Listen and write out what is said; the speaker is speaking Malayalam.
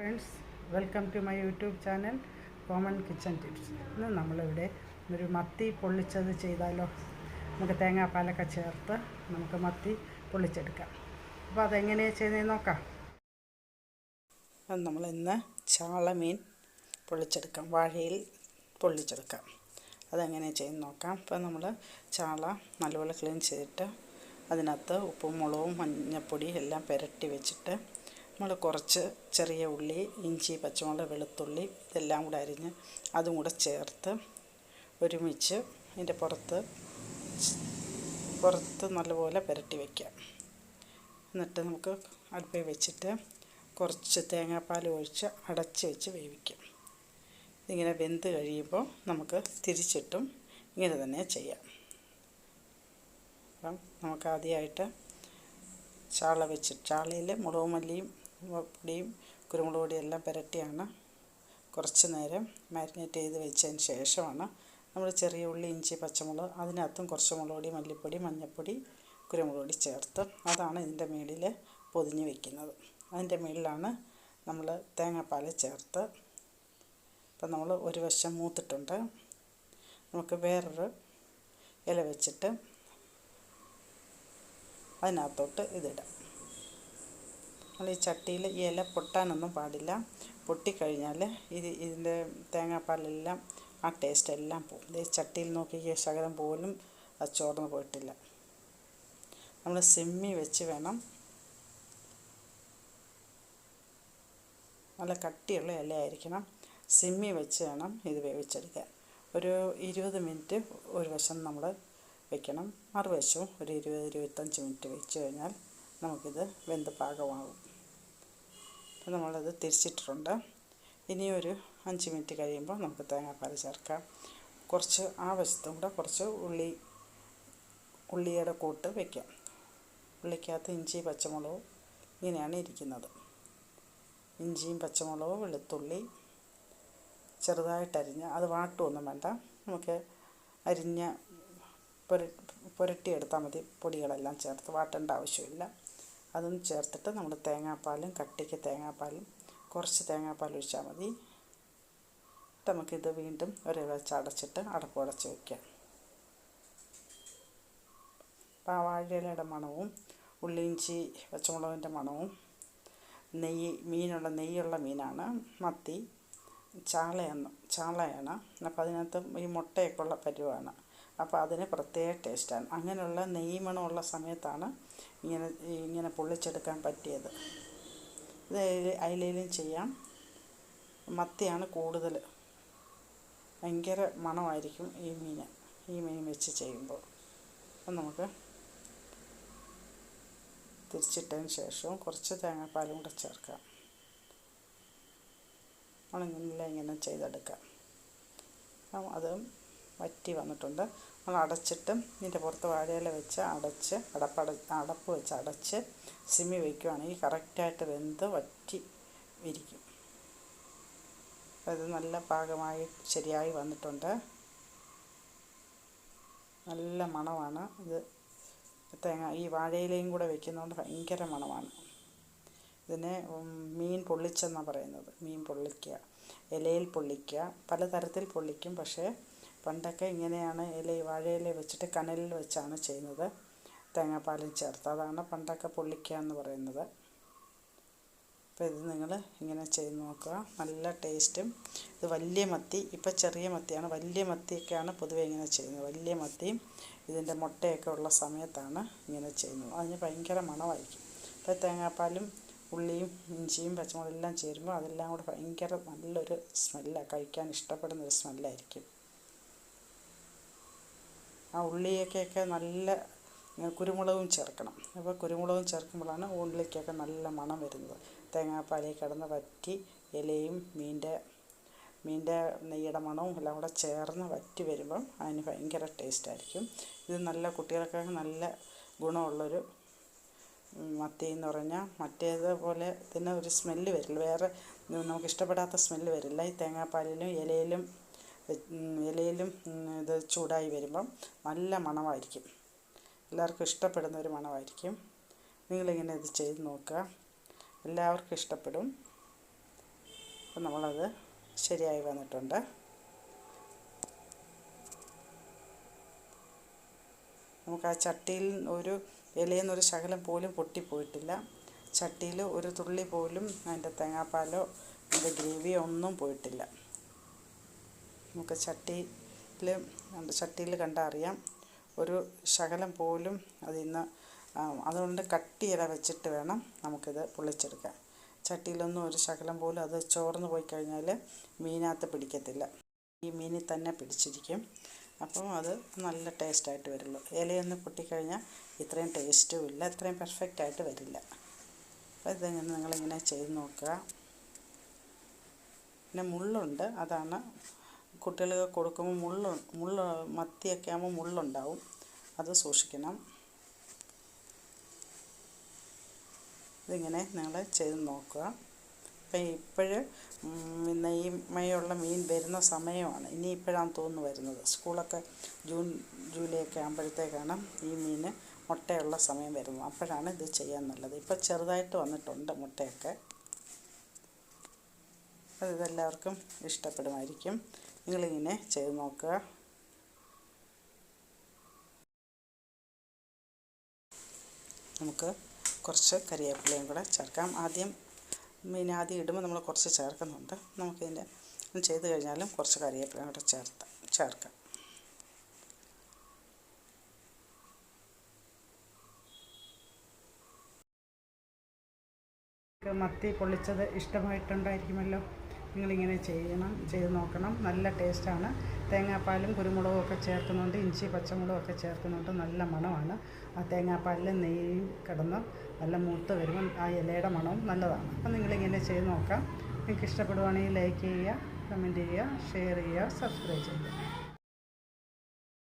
Friends welcome to my YouTube channel common kitchen tips. ഇന്ന് നമ്മളിവിടെ ഒരു മത്തി പൊള്ളിച്ചത് ചെയ്താലോ? നമുക്ക് തേങ്ങാപ്പാലൊക്കെ ചേർത്ത് നമുക്ക് മത്തി പൊള്ളിച്ചെടുക്കാം. അപ്പോൾ അതെങ്ങനെയാണ് ചെയ്യുന്നതെന്ന് നോക്കാം. നമ്മൾ ഇന്ന് ചാളമീൻ പൊള്ളിച്ചെടുക്കാം. വാഴയിൽ പൊള്ളിച്ചെടുക്കാം. അതെങ്ങനെയാണ് ചെയ്യുന്നത് നോക്കാം. അപ്പോൾ നമ്മൾ ചാള നല്ലപോലെ ക്ലീൻ ചെയ്തിട്ട് അതിനകത്ത് ഉപ്പും മുളകും മഞ്ഞപ്പൊടി എല്ലാം പുരട്ടി വെച്ചിട്ട് നമ്മൾ കുറച്ച് ചെറിയ ഉള്ളി ഇഞ്ചി പച്ചമുളക് വെളുത്തുള്ളി ഇതെല്ലാം കൂടെ അരിഞ്ഞ് അതും കൂടെ ചേർത്ത് ഒരുമിച്ച് അതിന്റെ പുറത്ത് പുറത്ത് നല്ലപോലെ പുരട്ടി വയ്ക്കാം എന്നിട്ട് നമുക്ക് അടുപ്പിൽ വെച്ചിട്ട് കുറച്ച് തേങ്ങാപ്പാൽ ഒഴിച്ച് അടച്ച് വെച്ച് വേവിക്കാം ഇതിങ്ങനെ വെന്ത് കഴിയുമ്പോൾ നമുക്ക് തിരിച്ചിട്ടും ഇങ്ങനെ തന്നെ ചെയ്യാം. അപ്പം നമുക്ക് ആദ്യമായിട്ട് ചാള വെച്ച് ചാളയിൽ മുളക് മല്ലിയും പൊടിയും കുരുമുളക് പൊടിയും എല്ലാം പുരട്ടിയാണ് കുറച്ച് നേരം മാരിനേറ്റ് ചെയ്ത് വെച്ചതിന് ശേഷമാണ് നമ്മൾ ചെറിയ ഉള്ളി ഇഞ്ചി പച്ചമുളക് അതിനകത്തും കുറച്ച് മുളക് പൊടി മല്ലിപ്പൊടി മഞ്ഞൾപ്പൊടി കുരുമുളക് പൊടി ചേർത്ത് അതാണ് ഇതിന്റെ മുകളിൽ പൊതിഞ്ഞ് വെക്കുന്നത്. അതിന്റെ മുകളിലാണ് നമ്മൾ തേങ്ങാപ്പാൽ ചേർത്ത് ഇപ്പം നമ്മൾ ഒരു വശം മൂത്തിട്ടുണ്ട്. നമുക്ക് വേറൊരു ഇല വെച്ചിട്ട് അതിനകത്തോട്ട് ഇതിടാം. നമ്മൾ ഈ ചട്ടിയിൽ ഇല പൊട്ടാനൊന്നും പാടില്ല. പൊട്ടിക്കഴിഞ്ഞാൽ ഇത് ഇതിന്റെ തേങ്ങാപ്പാലെല്ലാം ആ ടേസ്റ്റ് എല്ലാം പോകും ഈ ചട്ടിയിൽ നോക്കി ശകലം പോലും അത് ചോർന്ന് പോയിട്ടില്ല. നമ്മൾ സിമ്മി വെച്ച് വേണം നല്ല കട്ടിയുള്ള ഇലയായിരിക്കണം. സിമ്മി വെച്ച് വേണം ഇത് വേവിച്ചെടുക്കാൻ. ഒരു ഇരുപത് മിനിറ്റ് ഒരു വശം നമ്മൾ വെക്കണം. മറുവശവും ഒരു ഇരുപത് ഇരുപത്തഞ്ച് മിനിറ്റ് വെച്ച് കഴിഞ്ഞാൽ നമുക്കിത് വെന്ത് പാകമാകും അപ്പം നമ്മളത് തിരിച്ചിട്ടിട്ടുണ്ട്. ഇനിയൊരു അഞ്ച് മിനിറ്റ് കഴിയുമ്പോൾ നമുക്ക് തേങ്ങാപ്പാൽ ചേർക്കാം. കുറച്ച് ആ വശത്തും കൂടെ കുറച്ച് ഉള്ളി ഉള്ളിയുടെ കൂട്ട് വയ്ക്കാം ഉള്ളിക്കകത്ത് ഇഞ്ചി പച്ചമുളകും ഇങ്ങനെയാണ് ഇരിക്കുന്നത്. ഇഞ്ചിയും പച്ചമുളകും വെളുത്തുള്ളി ചെറുതായിട്ടരിഞ്ഞ് അത് വാട്ടുമൊന്നും വേണ്ട. നമുക്ക് അരിഞ്ഞ പുര പുരട്ടിയെടുത്താൽ മതി. പൊടികളെല്ലാം ചേർത്ത് വാട്ടേണ്ട ആവശ്യമില്ല. അതും ചേർത്തിട്ട് നമ്മൾ തേങ്ങാപ്പാലും കട്ടിക്ക് തേങ്ങാപ്പാലും കുറച്ച് തേങ്ങാപ്പാൽ ഒഴിച്ചാൽ മതി. നമുക്കിത് വീണ്ടും ഒരു വെച്ച് അടച്ചിട്ട് അടപ്പടച്ച് വയ്ക്കാം പാവാഴയിലയുടെ മണവും ഉള്ളിയിഞ്ചി പച്ചമുളകിന്റെ മണവും നെയ്യ് മീനുള്ള നെയ്യുള്ള മീനാണ് മത്തി ചാളയാണ് ചാളയാണ്. അപ്പോൾ അതിനകത്ത് ഈ മുട്ടയൊക്കെ ഉള്ള പരുവാണ്. അപ്പോൾ അതിന് പ്രത്യേക ടേസ്റ്റാണ് അങ്ങനെയുള്ള നെയ്യ് മണമുള്ള സമയത്താണ് ഇങ്ങനെ ഇങ്ങനെ പൊള്ളിച്ചെടുക്കാൻ പറ്റിയത്. ഇത് അയിലയിലും ചെയ്യാം. മത്തിയാണ് കൂടുതൽ. ഭയങ്കര മണമായിരിക്കും ഈ മീൻ ഈ മീൻ വെച്ച് ചെയ്യുമ്പോൾ. അപ്പം നമുക്ക് തിരിച്ചിട്ടതിന് ശേഷവും കുറച്ച് തേങ്ങാപ്പാലും കൂടെ ചേർക്കാം. നമ്മളിങ്ങനെ ഇങ്ങനെ ചെയ്തെടുക്കാം. അത് വറ്റി വന്നിട്ടുണ്ട്. നമ്മൾ അടച്ചിട്ട് ഇതിന്റെ പുറത്ത് വാഴയില വെച്ച് അടച്ച് അടപ്പട അടപ്പ് വെച്ച് അടച്ച് സിമ്മി വയ്ക്കുകയാണെങ്കിൽ കറക്റ്റായിട്ട് വെന്ത് വറ്റി ഇരിക്കും അത് നല്ല പാകമായി ശരിയായി വന്നിട്ടുണ്ട്. നല്ല മണമാണ് ഇത്. തേങ്ങ ഈ വാഴയിലയും കൂടെ വെക്കുന്നതുകൊണ്ട് ഭയങ്കര മണമാണ്. ഇതിനെ മീൻ പൊള്ളിച്ചെന്നാണ് പറയുന്നത്. മീൻ പൊള്ളിക്കുക ഇലയിൽ പൊള്ളിക്കുക പലതരത്തിൽ പൊള്ളിക്കും. പക്ഷേ പണ്ടൊക്കെ ഇങ്ങനെയാണ് ഇല വാഴയില വെച്ചിട്ട് കനലിൽ വെച്ചാണ് ചെയ്യുന്നത്. തേങ്ങാപ്പാലും ചേർത്ത്. അതാണ് പണ്ടൊക്കെ പൊള്ളിക്കുക എന്ന് പറയുന്നത്. അപ്പോൾ ഇത് നിങ്ങൾ ഇങ്ങനെ ചെയ്ത് നോക്കുക. നല്ല ടേസ്റ്റും. ഇത് വലിയ മത്തി ഇപ്പോൾ ചെറിയ മത്തിയാണ്. വലിയ മത്തിയൊക്കെയാണ് പൊതുവേ ഇങ്ങനെ ചെയ്യുന്നത്. വലിയ മത്തിയും ഇതിന്റെ മുട്ടയൊക്കെ ഉള്ള സമയത്താണ് ഇങ്ങനെ ചെയ്യുന്നത്. അതിന് ഭയങ്കര മണമായിരിക്കും. ഇപ്പോൾ തേങ്ങാപ്പാലും ഉള്ളിയും ഇഞ്ചിയും പച്ചമുളകും എല്ലാം ചേരുമ്പോൾ അതെല്ലാം കൂടെ ഭയങ്കര നല്ലൊരു സ്മെല്ലാണ് കഴിക്കാൻ ഇഷ്ടപ്പെടുന്നൊരു സ്മെല്ലായിരിക്കും. ആ ഉള്ളിയൊക്കെയൊക്കെ നല്ല കുരുമുളകും ചേർക്കണം. അപ്പോൾ കുരുമുളകും ചേർക്കുമ്പോഴാണ് ഉള്ളിക്കൊക്കെ നല്ല മണം വരുന്നത്. തേങ്ങാപ്പാലിൽ കിടന്ന് വറ്റി ഇലയും മീന്റെ മീന്റെ നെയ്യുടെ മണവും എല്ലാം കൂടെ ചേർന്ന് വറ്റി വരുമ്പം അതിന് ഭയങ്കര ടേസ്റ്റായിരിക്കും. ഇത് നല്ല കുട്ടികൾക്ക് നല്ല ഗുണമുള്ളൊരു മത്തി എന്ന് പറഞ്ഞാൽ മറ്റേതുപോലെ ഇതിന് ഒരു സ്മെല്ല് വരില്ല. വേറെ നമുക്ക് ഇഷ്ടപ്പെടാത്ത സ്മെല്ല് വരില്ല. ഈ തേങ്ങാപ്പാലിലും ഇലയിലും ഇലയിലും ഇത് ചൂടായി വരുമ്പം നല്ല മണമായിരിക്കും. എല്ലാവർക്കും ഇഷ്ടപ്പെടുന്ന ഒരു മണമായിരിക്കും. നിങ്ങളിങ്ങനെ ഇത് ചെയ്ത് നോക്കുക. എല്ലാവർക്കും ഇഷ്ടപ്പെടും. അപ്പം നമ്മളത് ശരിയായി വന്നിട്ടുണ്ട്. നമുക്ക് ആ ചട്ടിയിൽ ഒരു ഇലയിൽ നിന്നൊരു ശകലം പോലും പൊട്ടിപ്പോയിട്ടില്ല. ചട്ടിയിൽ ഒരു തുള്ളി പോലും അതിന്റെ തേങ്ങാപ്പാലോ അതിന്റെ ഗ്രേവിയോ ഒന്നും പോയിട്ടില്ല. നമുക്ക് ചട്ടിയിൽ ചട്ടിയിൽ കണ്ടാൽ അറിയാം. ഒരു ശകലം പോലും അതിൽ നിന്ന് അതുകൊണ്ട് കട്ടി ഇല വെച്ചിട്ട് വേണം നമുക്കിത് പൊള്ളിച്ചെടുക്കാൻ. ചട്ടിയിലൊന്നും ഒരു ശകലം പോലും അത് ചോർന്ന് പോയി കഴിഞ്ഞാൽ മീനകത്ത് പിടിക്കത്തില്ല. ഈ മീനിൽ തന്നെ പിടിച്ചിരിക്കും. അപ്പം അത് നല്ല ടേസ്റ്റായിട്ട് വരുള്ളൂ. ഇലയൊന്ന് പൊട്ടിക്കഴിഞ്ഞാൽ ഇത്രയും ടേസ്റ്റും ഇല്ല ഇത്രയും പെർഫെക്റ്റ് ആയിട്ട് വരില്ല. അപ്പോൾ ഇതിങ്ങനെ നിങ്ങളിങ്ങനെ ചെയ്ത് നോക്കുക. പിന്നെ മുള്ളുണ്ട് അതാണ് കുട്ടികൾക്ക് കൊടുക്കുമ്പോൾ മുള്ള് മുള്ള് മത്തിയൊക്കെ ആകുമ്പോൾ മുള്ളുണ്ടാവും. അത് സൂക്ഷിക്കണം. ഇതിങ്ങനെ നിങ്ങൾ ചെയ്ത് നോക്കുക. അപ്പം ഇപ്പോഴ് നെയ്മയുള്ള മീൻ വരുന്ന സമയമാണ്. ഇനി ഇപ്പോഴാണ് തോന്നുന്നു വരുന്നത്. സ്കൂളൊക്കെ ജൂൺ ജൂലൈ ഒക്കെ ആകുമ്പോഴത്തേക്കാണ് ഈ മീൻ മുട്ടയുള്ള സമയം വരുന്നത്. അപ്പോഴാണ് ഇത് ചെയ്യാൻ നല്ലത്. ഇപ്പോൾ ചെറുതായിട്ട് വന്നിട്ടുണ്ട് മുട്ടയൊക്കെ. അത് ഇതെല്ലാവർക്കും ഇഷ്ടപ്പെടുമായിരിക്കും. നിങ്ങളിങ്ങനെ ചെയ്ത് നോക്കുക. നമുക്ക് കുറച്ച് കറിവേപ്പിലയും കൂടെ ചേർക്കാം. ആദ്യം മീൻ ആദ്യം ഇടുമ്പോൾ നമ്മൾ കുറച്ച് ചേർക്കുന്നുണ്ട്. നമുക്കിതിന്റെ ചെയ്ത് കഴിഞ്ഞാലും കുറച്ച് കറിവേപ്പിലയും കൂടെ ചേർത്ത് ചേർക്കാം. മത്തി പൊള്ളിച്ചത് ഇഷ്ടമായിട്ടുണ്ടായിരിക്കുമല്ലോ? നിങ്ങളിങ്ങനെ ചെയ്യണം ചെയ്ത് നോക്കണം. നല്ല ടേസ്റ്റാണ്. തേങ്ങാപ്പാലും കുരുമുളകും ഒക്കെ ചേർക്കുന്നുണ്ട്. ഇഞ്ചി പച്ചമുളകും ഒക്കെ ചേർക്കുന്നുണ്ട്. നല്ല മണമാണ്. ആ തേങ്ങാപ്പാലിൽ നെയ്യും കിടന്ന് നല്ല മൂത്ത് വരുമ്പം ആ ഇലയുടെ മണവും നല്ലതാണ്. അപ്പം നിങ്ങളിങ്ങനെ ചെയ്ത് നോക്കാം. നിങ്ങൾക്ക് ഇഷ്ടപ്പെടുവാണെങ്കിൽ ലൈക്ക് ചെയ്യുക കമന്റ് ചെയ്യുക ഷെയർ ചെയ്യുക സബ്സ്ക്രൈബ് ചെയ്യുക.